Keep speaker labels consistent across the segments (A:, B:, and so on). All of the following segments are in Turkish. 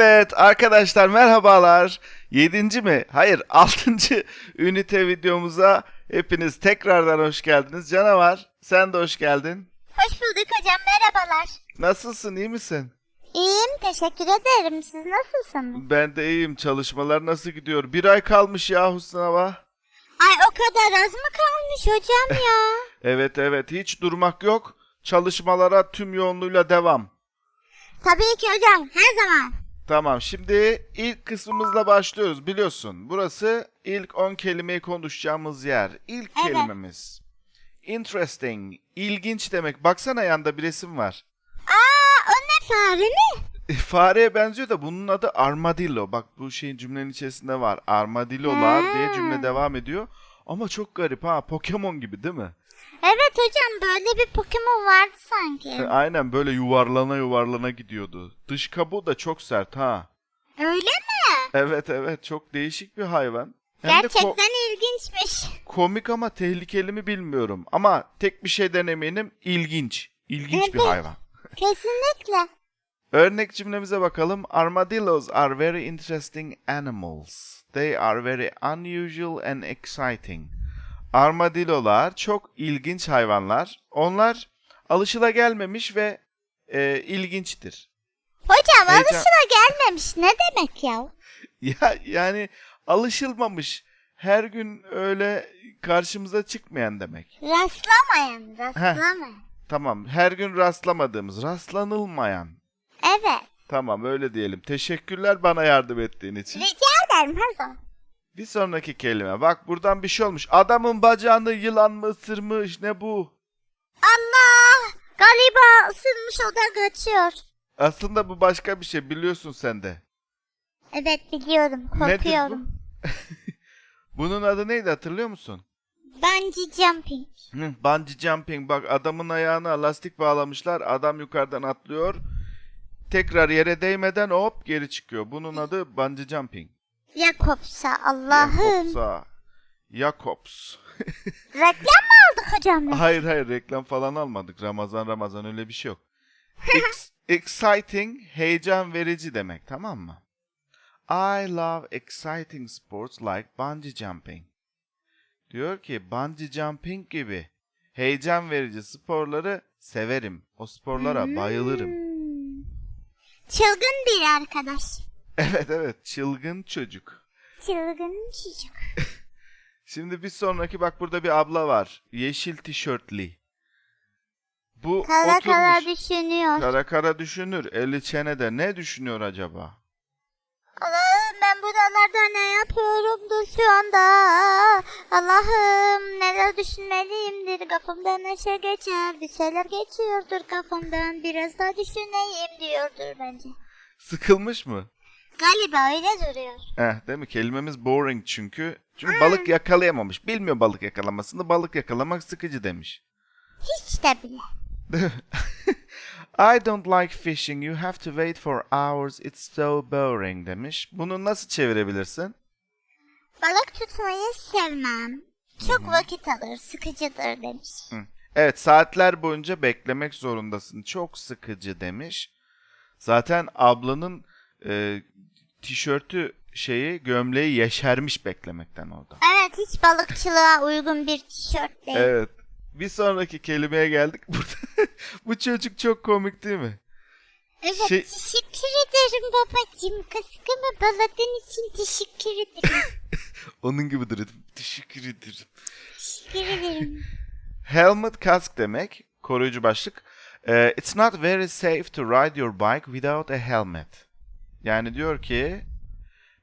A: Evet arkadaşlar merhabalar. 7. mi? Hayır 6. ünite videomuza hepiniz tekrardan hoş geldiniz. Canavar sen de hoş geldin.
B: Hoş bulduk hocam merhabalar.
A: Nasılsın iyi misin?
B: İyiyim teşekkür ederim. Siz nasılsınız?
A: Ben de iyiyim. Çalışmalar nasıl gidiyor? Bir ay kalmış yahu sınava.
B: Ay o kadar az mı kalmış hocam ya?
A: Evet evet hiç durmak yok. Çalışmalara tüm yoğunluğuyla devam.
B: Tabii ki hocam her zaman.
A: Tamam şimdi ilk kısmımızla başlıyoruz biliyorsun. Burası ilk 10 kelimeyi konuşacağımız yer. İlk
B: Evet.
A: kelimemiz. Interesting, ilginç demek. Baksana yanda bir resim var.
B: Aa o ne fare mi?
A: E, Fareye benziyor da bunun adı armadillo. Bak bu şeyin cümlenin içerisinde var. Armadillolar diye cümle devam ediyor. Ama çok garip ha. Pokemon gibi değil mi?
B: Evet hocam böyle bir Pokemon vardı
A: E,
B: sanki.
A: Aynen böyle yuvarlana yuvarlana gidiyordu. Dış kabuğu da çok sert ha.
B: Öyle mi?
A: Evet evet çok değişik bir hayvan. Hem
B: Gerçekten ilginçmiş.
A: komik ama tehlikeli mi bilmiyorum. Ama tek bir şeyden eminim ilginç. İlginç bir
B: Evet.
A: hayvan.
B: Kesinlikle.
A: Örnek cümlemize bakalım. Armadillos are very interesting animals. They are very unusual and exciting. Armadillolar çok ilginç hayvanlar. Onlar alışılagelmemiş ve e, ilginçtir.
B: Hocam
A: Heyecan-
B: alışıla gelmemiş ne demek ya?
A: Ya yani alışılmamış. Her gün öyle karşımıza çıkmayan demek.
B: Rastlamayan rastlamayan.
A: Tamam. Her gün rastlamadığımız, rastlanılmayan.
B: Evet.
A: Tamam öyle diyelim. Teşekkürler bana yardım ettiğin için.
B: Rica ederim her zaman.
A: Bir sonraki kelime. Bak buradan bir şey olmuş. Adamın bacağını yılan mı ısırmış? Ne bu?
B: Allah! Galiba ısınmış o da kaçıyor.
A: Aslında bu başka bir şey biliyorsun sen de.
B: Evet biliyorum
A: Nedir
B: korkuyorum.
A: Bunun adı neydi hatırlıyor musun?
B: Bungee jumping.
A: Hı, bungee jumping. Bak adamın ayağına lastik bağlamışlar. Adam yukarıdan atlıyor. Tekrar yere değmeden hop geri çıkıyor. Bunun adı bungee jumping.
B: Ya kopsa Allah'ım.
A: Jakobs'a. Jakobs.
B: Reklam mı aldık hocam?
A: Hayır hayır reklam falan almadık. Ramazan Ramazan öyle bir şey yok. Ex- exciting, heyecan verici demek tamam mı? I love exciting sports like bungee jumping. Diyor ki bungee jumping gibi heyecan verici sporları severim. O sporlara bayılırım.
B: Hmm. Çılgın bir arkadaş.
A: Evet evet çılgın çocuk.
B: Çılgın çocuk.
A: Şimdi bir sonraki bak burada bir abla var. Yeşil tişörtli. Bu
B: Kara
A: oturmuş.
B: kara düşünüyor.
A: Kara kara düşünür. Eli çenede ne düşünüyor acaba?
B: Allah'ım ben buralarda ne yapıyorum da şu anda? Allah'ım neler düşünmeliyimdir kafamdan neşe geçer. Bir şeyler geçiyordur kafamdan biraz daha düşüneyim diyordur bence.
A: Sıkılmış mı?
B: Galiba öyle duruyor.
A: Eh değil mi? Kelimemiz boring çünkü. Çünkü balık yakalayamamış. Bilmiyor balık yakalamasını. Balık yakalamak sıkıcı demiş.
B: Hiç de bile.
A: I don't like fishing. You have to wait for hours. It's so boring demiş. Bunu nasıl çevirebilirsin?
B: Balık tutmayı sevmem. Çok vakit alır, sıkıcıdır demiş.
A: Hı. Evet saatler boyunca beklemek zorundasın. Çok sıkıcı demiş. Zaten ablanın e, tişörtü şeyi gömleği yeşermiş beklemekten orada.
B: Evet hiç balıkçılığa uygun bir tişört değil.
A: Evet. Bir sonraki kelimeye geldik. Burada bu çocuk çok komik değil mi?
B: Evet
A: Şey-
B: teşekkür ederim babacığım. Kaskımı baladığın için teşekkür ederim.
A: Onun gibidir. Teşekkür ederim.
B: teşekkür ederim.
A: Helmet kask demek. Koruyucu başlık. Ee, It's not very safe to ride your bike without a helmet. Yani diyor ki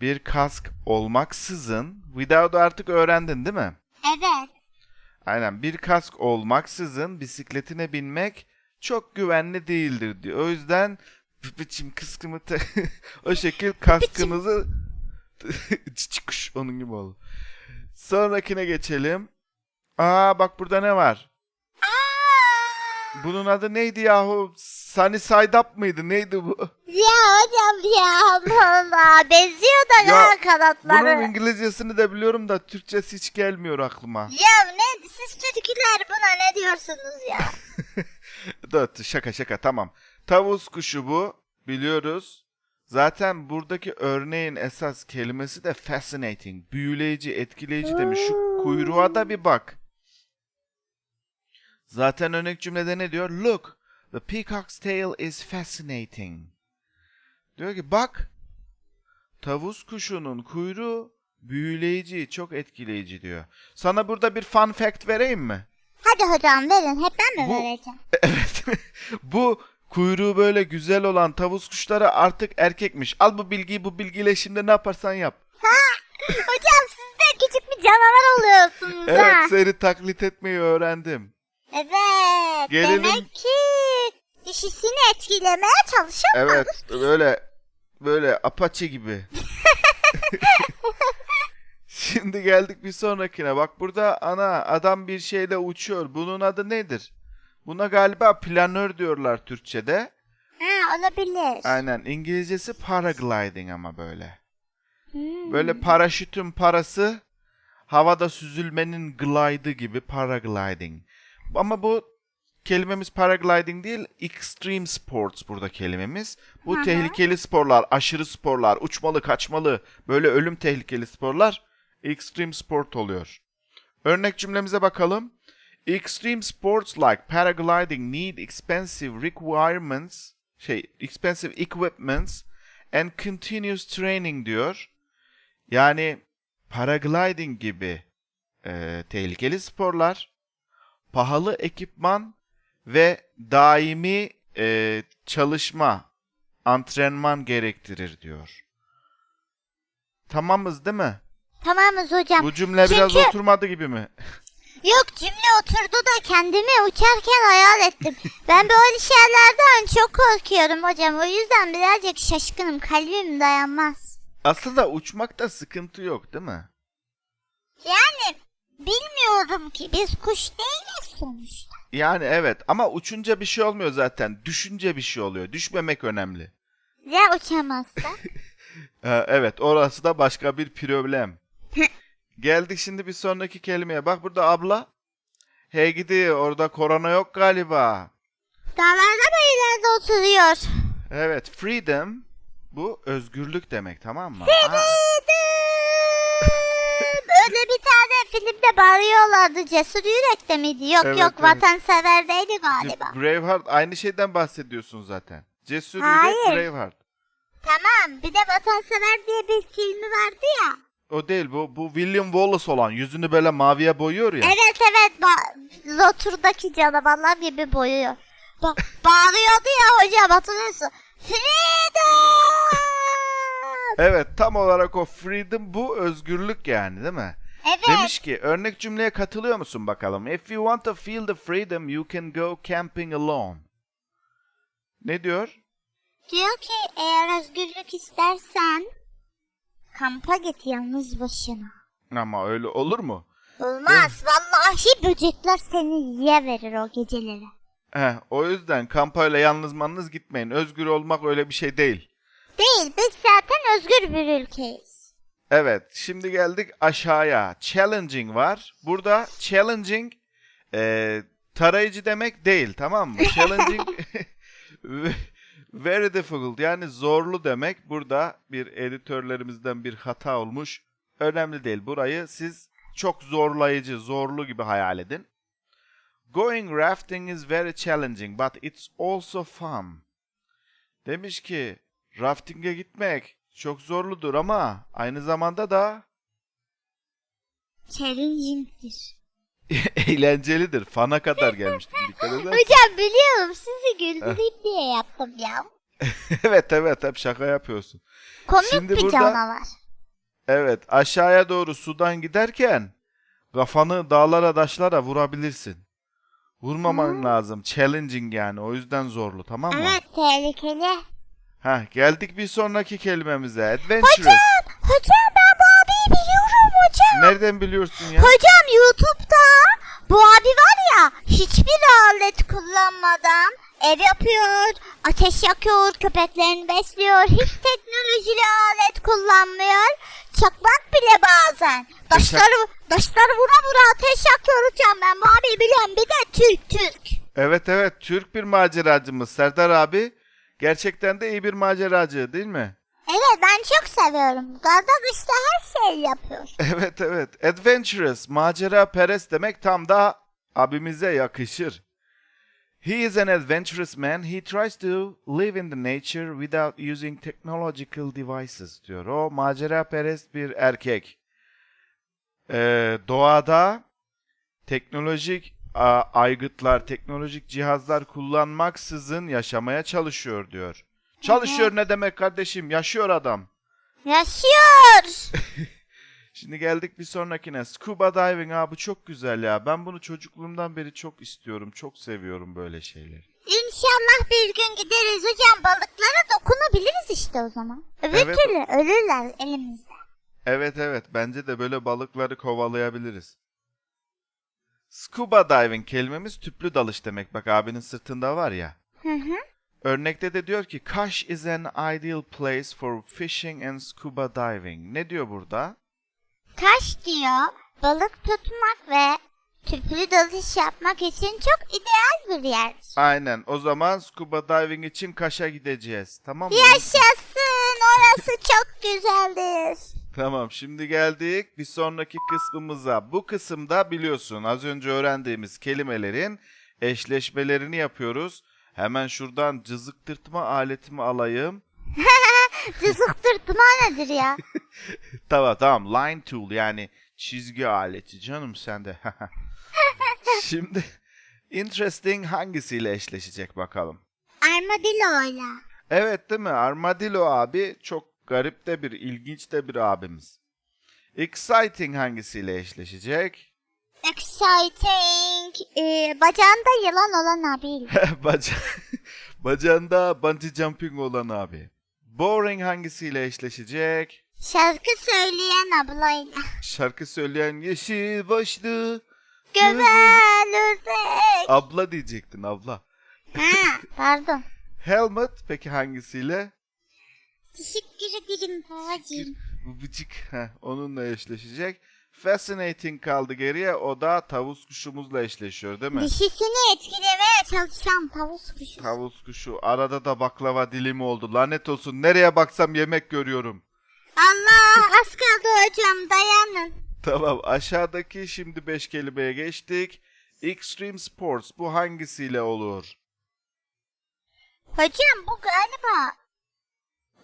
A: bir kask olmaksızın without artık öğrendin değil mi?
B: Evet.
A: Aynen bir kask olmaksızın bisikletine binmek çok güvenli değildir diyor. O yüzden biçim kıskımı o şekil kaskınızı çıkış onun gibi oldu. Sonrakine geçelim. Aa bak burada ne var?
B: Aa!
A: Bunun adı neydi yahu? Side Up mıydı? Neydi bu?
B: Ya hocam ya Allah Allah. Benziyor da
A: Ya,
B: ya, kanatları.
A: Bunun İngilizcesini de biliyorum da Türkçesi hiç gelmiyor aklıma.
B: Ya ne siz Türkler buna ne diyorsunuz ya?
A: Dur şaka şaka tamam. Tavus kuşu bu. Biliyoruz. Zaten buradaki örneğin esas kelimesi de fascinating, büyüleyici, etkileyici demiş. Şu kuyruğa da bir bak. Zaten örnek cümlede ne diyor? Look, the peacock's tail is fascinating. Diyor ki bak, tavus kuşunun kuyruğu büyüleyici, çok etkileyici diyor. Sana burada bir fun fact vereyim mi?
B: Hadi hocam verin. Hep ben mi
A: Bu-
B: vereceğim?
A: Evet. bu kuyruğu böyle güzel olan tavus kuşları artık erkekmiş. Al bu bilgiyi bu bilgiyle şimdi ne yaparsan yap.
B: hocam siz de küçük bir canavar oluyorsunuz ha.
A: Evet seni taklit etmeyi öğrendim.
B: Evet.
A: Gelelim-
B: Demek ki dişisini etkilemeye çalışan
A: Evet böyle böyle apaçi gibi. Şimdi geldik bir sonrakine. Bak burada ana adam bir şeyle uçuyor. Bunun adı nedir? Buna galiba planör diyorlar Türkçe'de.
B: Ha olabilir.
A: Aynen İngilizcesi paragliding ama böyle.
B: Hmm.
A: Böyle paraşütün parası havada süzülmenin glide'ı gibi paragliding. Ama bu kelimemiz paragliding değil, extreme sports burada kelimemiz. Bu
B: Hı hı.
A: tehlikeli sporlar, aşırı sporlar, uçmalı, kaçmalı, böyle ölüm tehlikeli sporlar extreme sport oluyor. Örnek cümlemize bakalım. Extreme sports like paragliding need expensive requirements, şey, expensive equipments and continuous training diyor. Yani paragliding gibi e, tehlikeli sporlar, pahalı ekipman ve daimi e, çalışma, antrenman gerektirir diyor. Tamamız değil mi?
B: Tamamız hocam.
A: Bu cümle biraz
B: Çünkü-
A: oturmadı gibi mi?
B: Yok cümle oturdu da kendimi uçarken hayal ettim. ben böyle şeylerden çok korkuyorum hocam. O yüzden birazcık şaşkınım. Kalbim dayanmaz.
A: Aslında uçmakta sıkıntı yok değil mi?
B: Yani bilmiyorum ki biz kuş değiliz sonuçta.
A: Yani evet ama uçunca bir şey olmuyor zaten. Düşünce bir şey oluyor. Düşmemek önemli.
B: Ya uçamazsa?
A: Ee, evet orası da başka bir problem. Geldik şimdi bir sonraki kelimeye. Bak burada abla. Hey gidi orada korona yok galiba.
B: Dağlarda bayırlarda oturuyor.
A: Evet freedom bu özgürlük demek tamam mı? Aa,
B: filmde bağırıyorlardı. Cesur Yürek'te miydi? Yok
A: Evet,
B: yok
A: evet.
B: vatansever'deydi galiba.
A: Braveheart aynı şeyden bahsediyorsun zaten. Cesur
B: Hayır.
A: Yürek Braveheart.
B: Tamam bir de vatansever diye bir filmi vardı ya.
A: O değil bu bu William Wallace olan yüzünü böyle maviye boyuyor ya.
B: Evet evet ba- Lotur'daki canavarlar gibi boyuyor. Ba bağırıyordu ya hocam hatırlıyorsun. Freedom!
A: Evet tam olarak o freedom bu özgürlük yani değil mi?
B: Evet.
A: Demiş ki örnek cümleye katılıyor musun bakalım? If you want to feel the freedom you can go camping alone. Ne diyor?
B: Diyor ki eğer özgürlük istersen kampa git yalnız başına.
A: Ama öyle olur mu?
B: Olmaz. Vallahi böcekler seni yiyiverir o geceleri.
A: Heh, o yüzden kampa öyle yalnız manız gitmeyin. Özgür olmak öyle bir şey değil.
B: Değil biz zaten özgür bir ülkeyiz.
A: Evet şimdi geldik aşağıya. Challenging var. Burada challenging e, tarayıcı demek değil tamam mı? Challenging very difficult yani zorlu demek. Burada bir editörlerimizden bir hata olmuş. Önemli değil. Burayı siz çok zorlayıcı, zorlu gibi hayal edin. Going rafting is very challenging but it's also fun. Demiş ki rafting'e gitmek çok zorludur ama aynı zamanda da
B: Challenging'dir.
A: eğlencelidir. Fana kadar gelmiştim dikkat edersen.
B: Hocam biliyorum sizi güldüreyim diye yaptım ya.
A: evet evet hep şaka yapıyorsun.
B: Komik
A: Şimdi
B: bir
A: burada-
B: canavar.
A: Evet aşağıya doğru sudan giderken kafanı dağlara taşlara vurabilirsin. Vurmaman lazım. Challenging yani. O yüzden zorlu tamam mı?
B: Evet tehlikeli.
A: Heh, geldik bir sonraki kelimemize. Adventurous.
B: Hocam, hocam ben bu abiyi biliyorum hocam.
A: Nereden biliyorsun ya?
B: Hocam YouTube'da bu abi var ya hiçbir alet kullanmadan ev yapıyor, ateş yakıyor, köpeklerini besliyor, hiç teknolojili alet kullanmıyor. Çakmak bile bazen. Taşları, taşları vura vura ateş yakıyor hocam ben bu abiyi biliyorum. Bir de Türk Türk.
A: Evet evet Türk bir maceracımız Serdar abi. Gerçekten de iyi bir maceracı değil mi?
B: Evet ben çok seviyorum. Karda kışta her şeyi yapıyor.
A: Evet evet. Adventurous, macera perest demek tam da abimize yakışır. He is an adventurous man. He tries to live in the nature without using technological devices diyor. O macera perest bir erkek. Ee, doğada teknolojik aygıtlar, teknolojik cihazlar kullanmaksızın yaşamaya çalışıyor diyor. Çalışıyor ne demek kardeşim? Yaşıyor adam.
B: Yaşıyor.
A: Şimdi geldik bir sonrakine. Scuba diving abi çok güzel ya. Ben bunu çocukluğumdan beri çok istiyorum. Çok seviyorum böyle şeyleri.
B: İnşallah bir gün gideriz hocam balıklara dokunabiliriz işte o zaman. Öbür
A: Evet.
B: türlü ölürler elimizde.
A: Evet evet bence de böyle balıkları kovalayabiliriz. Scuba diving kelimemiz tüplü dalış demek. Bak abinin sırtında var ya.
B: Hı hı.
A: Örnekte de diyor ki Kaş is an ideal place for fishing and scuba diving. Ne diyor burada?
B: Kaş diyor balık tutmak ve tüplü dalış yapmak için çok ideal bir yer.
A: Aynen. O zaman scuba diving için Kaş'a gideceğiz. Tamam mı?
B: Yaşasın orası çok güzeldir.
A: Tamam şimdi geldik bir sonraki kısmımıza. Bu kısımda biliyorsun az önce öğrendiğimiz kelimelerin eşleşmelerini yapıyoruz. Hemen şuradan cızıktırtma aletimi alayım.
B: Cızıktırtma nedir ya?
A: Tamam tamam line tool yani çizgi aleti canım sende. şimdi interesting hangisiyle eşleşecek bakalım.
B: Armadillo'yla.
A: Evet değil mi? Armadillo abi çok garip de bir, ilginç de bir abimiz. Exciting hangisiyle eşleşecek?
B: Exciting. Ee, bacağında yılan olan abiyle.
A: Baca bacağında bungee jumping olan abi. Boring hangisiyle eşleşecek?
B: Şarkı söyleyen ablayla.
A: Şarkı söyleyen yeşil başlı.
B: Güzel ördek.
A: Abla diyecektin abla.
B: ha, pardon.
A: Helmet peki hangisiyle?
B: Teşekkür ederim babacığım.
A: Bu bıcık. Heh, onunla eşleşecek. Fascinating kaldı geriye. O da tavus kuşumuzla eşleşiyor değil mi?
B: Dişisini etkilemeye çalışan tavus kuşu.
A: Tavus kuşu. Arada da baklava dilimi oldu. Lanet olsun. Nereye baksam yemek görüyorum.
B: Allah az kaldı hocam dayanın.
A: Tamam aşağıdaki şimdi 5 kelimeye geçtik. Extreme Sports bu hangisiyle olur?
B: Hocam bu galiba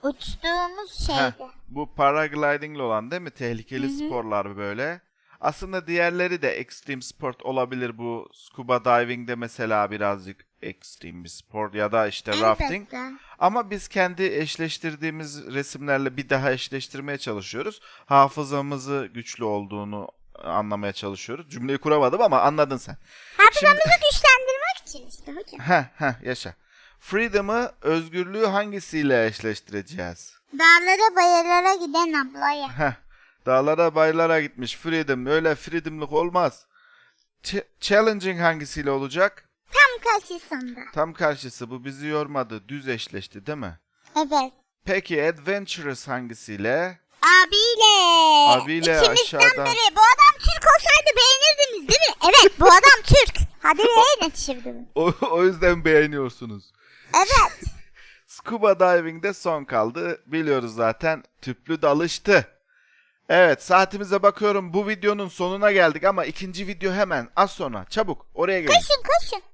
B: uçtuğumuz
A: Heh,
B: şeydi.
A: bu paragliding olan değil mi? Tehlikeli
B: Hı hı.
A: sporlar böyle. Aslında diğerleri de extreme sport olabilir. Bu scuba diving de mesela birazcık extreme bir spor ya da işte rafting.
B: Elbette.
A: Ama biz kendi eşleştirdiğimiz resimlerle bir daha eşleştirmeye çalışıyoruz. Hafızamızı güçlü olduğunu anlamaya çalışıyoruz. Cümleyi kuramadım ama anladın sen.
B: Hafızamızı güçlendirmek için işte hocam.
A: Heh heh yaşa. Freedom'ı, özgürlüğü hangisiyle eşleştireceğiz?
B: Dağlara bayırlara giden ablaya.
A: Heh. Dağlara baylara gitmiş freedom. Öyle freedom'lık olmaz. Ch- challenging hangisiyle olacak?
B: Tam karşısında.
A: Tam karşısı bu bizi yormadı. Düz eşleşti değil mi?
B: Evet.
A: Peki adventurous hangisiyle?
B: Abiyle.
A: Abiyle
B: İkimizden
A: aşağıdan.
B: biri. Bu adam Türk olsaydı beğenirdiniz değil mi? Evet bu adam Türk. Hadi beğenin şimdi.
A: O, o yüzden beğeniyorsunuz.
B: Evet.
A: Scuba diving'de son kaldı. Biliyoruz zaten. Tüplü dalıştı. Evet saatimize bakıyorum. Bu videonun sonuna geldik ama ikinci video hemen az sonra. Çabuk oraya gelin.
B: Koşun koşun.